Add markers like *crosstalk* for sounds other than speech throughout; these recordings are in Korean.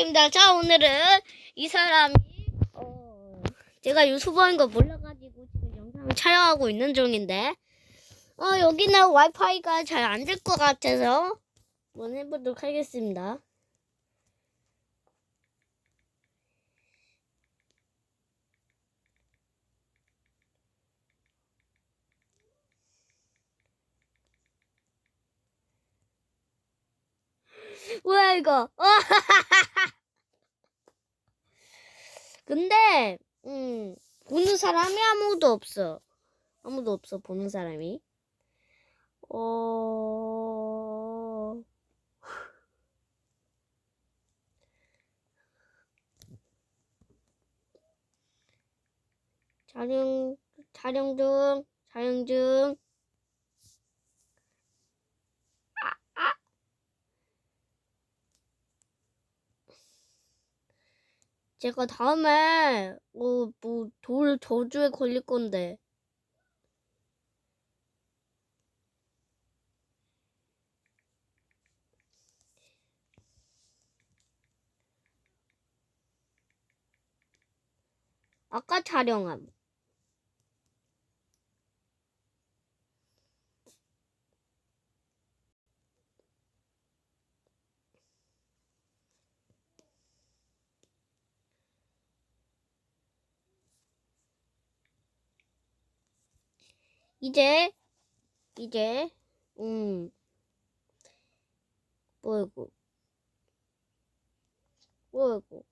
짱짱입니다. 자, 오늘은 이 사람이, 어, 제가 유튜버인 거 몰라가지고 지금 영상 촬영하고 있는 중인데, 어, 여기는 와이파이가 잘 안 될 것 같아서 한번 해보도록 하겠습니다. 뭐야 이거? *laughs* 근데 음 보는 사람이 아무도 없어. 아무도 없어 보는 사람이. 어 촬영 촬영 중 촬영 중. 제가 다음에 어, 뭐돌 저주에 걸릴 건데. 아까 촬영함. 이제 이제 음. 뭐이고 뭐이고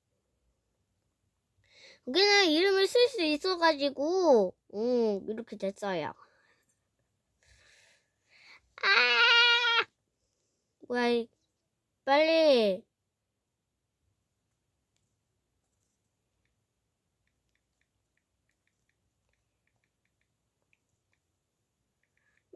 여기는 이름을 쓸 수 있어가지고 음 이렇게 됐어요. 아! 뭐야 이- 빨리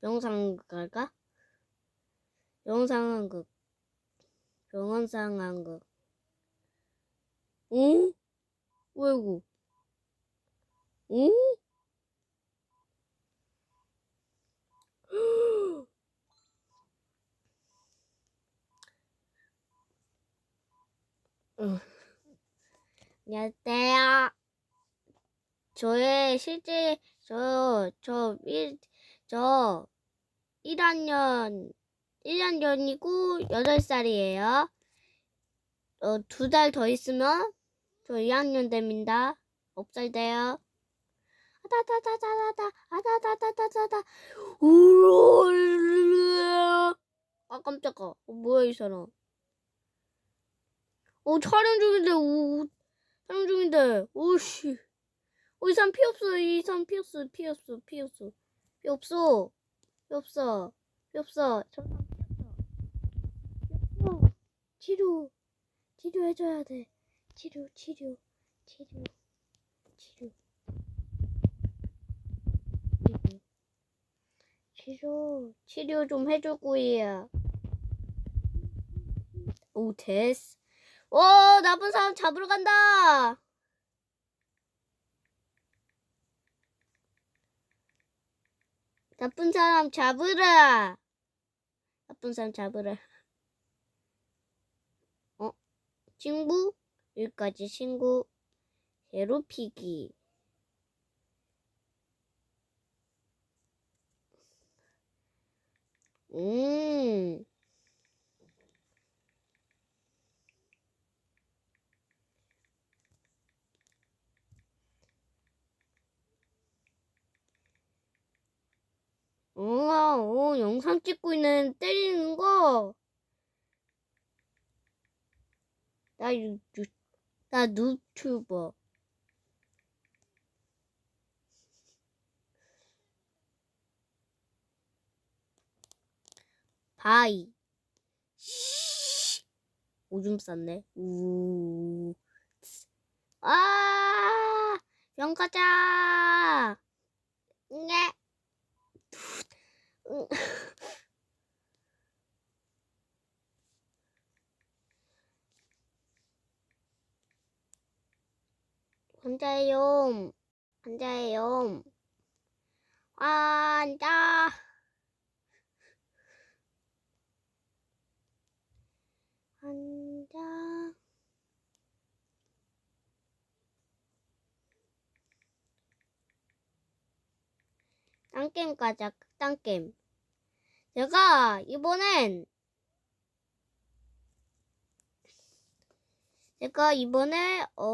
병상 갈까? 영상한극 병원상한극 응? 왜구 응? 안녕하세요. 저의 실제 저저 일, 저 1학년 1학년이고 8살이에요. 어, 두 달 더 있으면 저 2학년 됩니다. 없살 돼요. 아다다다다다다 아다다다다다다. 우르르르 아 깜짝아. 어, 뭐야 이 사람. 어 촬영 중인데 오 촬영 중인데. 오씨. 어, 이 사람 피 없어 이 사람 피 없어 피 없어 피 없어 저 사람 피 없어. 피 없어. 치료. 치료해줘야 돼. 치료 치료 치료 치료. 치료 치료 치료 좀 해주고요 오 됐어. 오 나쁜 사람 잡으러 간다 나쁜 사람 잡으라. 나쁜 사람 잡으라. *laughs* 어? 친구? 여기까지 친구. 괴롭히기. 음. 우와, 어, 영상 찍고 있는 때리는 거. 나 유, 유, 나 유튜버. 바이. 씨. 오줌 쌌네. 우. 아! 병 가자! 네. 앉아요. 앉아요. 앉아. 깡게임 가자. 깡게임. 제가 이번엔 제가 이번에 어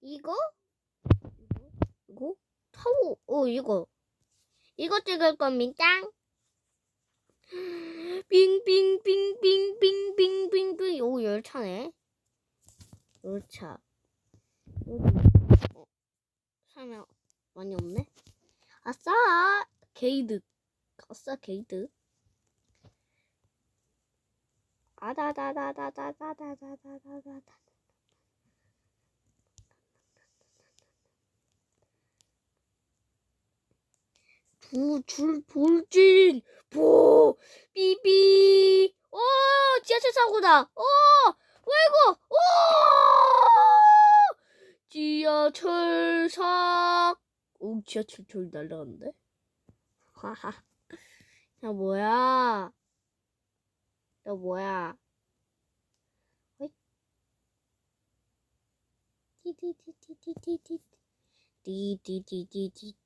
이거 이거 타워 어 이거 이거 찍을 겁니다. 빙빙 열차. 여기 어, 사면 많이 없네. 아싸 게이드. 아싸 게이드. 아다다다다다다다다다다다. 두줄 돌진 보 삐삐 오 지하철 사고다 오 왜이고 오! 지하철 사오 지하철 저기 날라갔는데? 하하. 야 뭐야? 너 뭐야? 어이. 띠띠띠띠띠띠띠. 띠띠띠띠띠.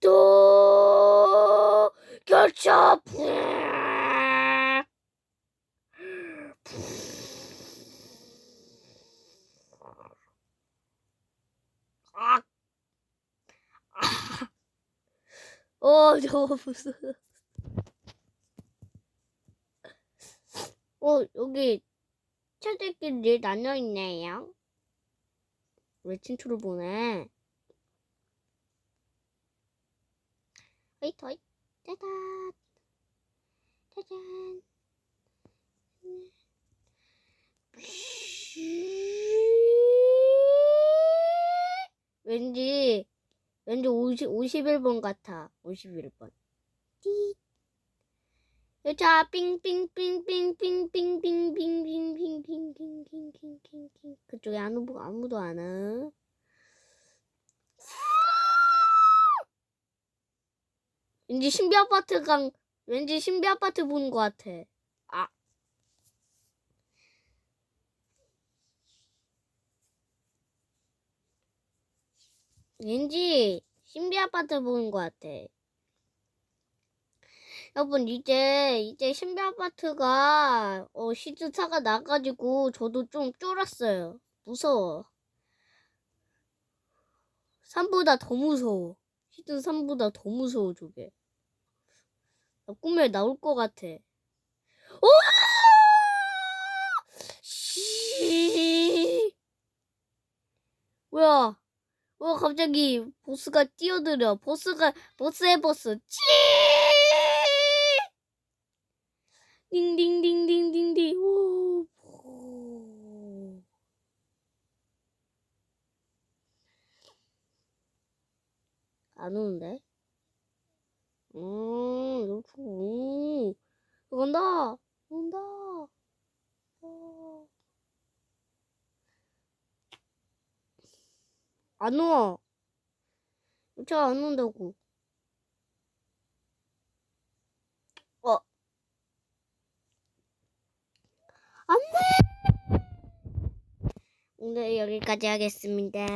또 결차 아, 어, 저거 무슨? 어, 여기 차들끼리 나뉘어 있네요. 왜 친추를 보내? 어이, 더이, 짜잔. 왠지, 왠지 50, 51번 같아. 51번. 띠. 여자, 삥삥삥삥삥삥삥삥삥삥삥삥삥삥삥삥삥. 그쪽에 아무도, 아무도 안 와. 왠지 신비 아파트 강 왠지 신비 아파트 보는 것 같아. 아. 왠지 신비 아파트 보는 것 같아. 여러분 이제 이제 신비 아파트가 어 시즌 4가 나가지고 저도 좀 쫄았어요. 무서워. 3보다 더 무서워. 시즌 3보다 더 무서워 저게. 나 꿈에 나올 것 같아. 오! 씨. 뭐야? 왜 갑자기 보스가 뛰어들어? 보스가 보스의 보스. 찌! 딩딩딩딩딩딩. 오. 오. 안 오는데? 음, 이렇게, 오. 온다! 온다! 어. 안 와. 잘 안 온다고. 어. 안 돼! 오늘 여기까지 하겠습니다.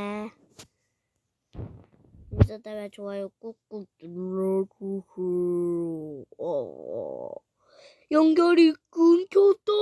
재밌었다면 좋아요 꾹꾹 눌러주세요. 어. 연결이 끊겼다.